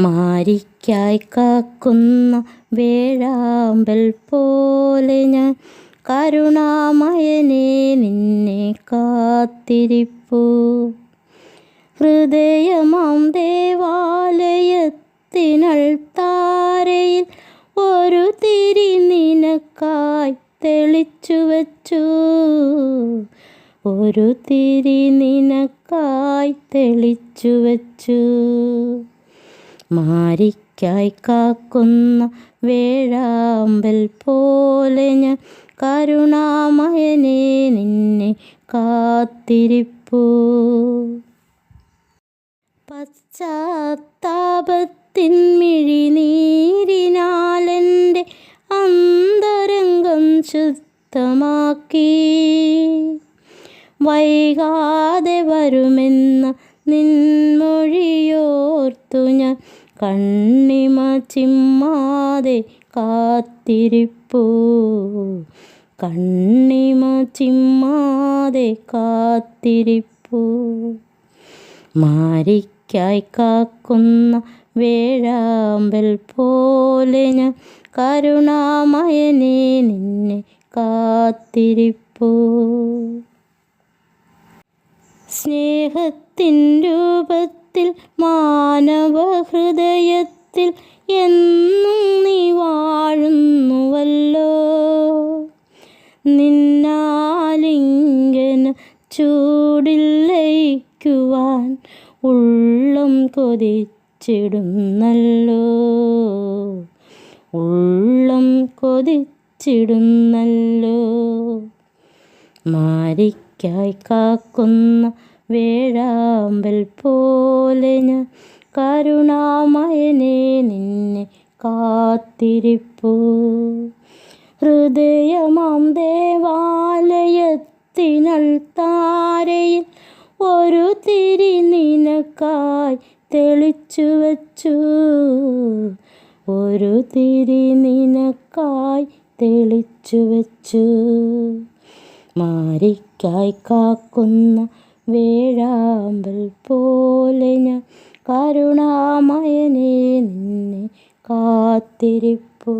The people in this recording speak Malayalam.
മാരിക്കായി കാക്കുന്ന വേഴാമ്പൽ പോലെ ഞാൻ കരുണാമയനെ നിന്നെ കാത്തിരിപ്പൂ. ഹൃദയമാം ദേവാലയത്തിനൾ താരയിൽ ഒരു തിരി നിനക്കായി തെളിച്ചു വച്ചു. ഒരു തിരി നിനക്കായി തെളിച്ചു വച്ചു. മാരിക്കായി കാക്കുന്ന വേഴാമ്പൽ പോലെ ഞാൻ കരുണാമയനെ നിന്നെ കാത്തിരിപ്പൂ. പശ്ചാത്താപത്തിൻ മിഴിനീരിനാലെന്റെ അന്തരംഗം ശുദ്ധമാക്കി. വൈകാതെ വരുമെന്ന നിൻമൊഴി കണ്ണിമ ചിമ്മാതെ കാത്തിരിപ്പു. കണ്ണിമ ചിമ്മാതെ കാത്തിരിപ്പു. മാരിക്കായി കാക്കുന്ന വേഴാമ്പൽ പോലെ ഞാൻ കരുണാമയനെ നിന്നെ കാത്തിരിപ്പൂ. സ്നേഹത്തിൻ രൂപത്തിൽ മാനവ ഹൃദയത്തിൽ എന്നും നീ വാഴുന്നുവല്ലോ. നിന്നാലിംഗന ചൂടില്ലയിക്കുവാൻ ഉള്ളം കൊതിച്ചിടുന്നല്ലോ. ഉള്ളം കൊതിച്ചിടുന്നല്ലോ. മാരിക്കായി കാക്കുന്ന വേഴാമ്പൽ പോലെ ഞാൻ കരുണാമയനെ നിന്നെ കാത്തിരിപ്പു. ഹൃദയമാം ദേവാലയത്തിനൾ താരയിൽ ഒരു തിരി നിനക്കായി തെളിച്ചു വച്ചു. ഒരു തിരി നിനക്കായി തെളിച്ചു വച്ചു. മാരിക്കായി കാക്കുന്ന വേഴാമ്പൽ പോലെ ഞാൻ കരുണാമയനെ നിന്നെ കാത്തിരിപ്പൂ.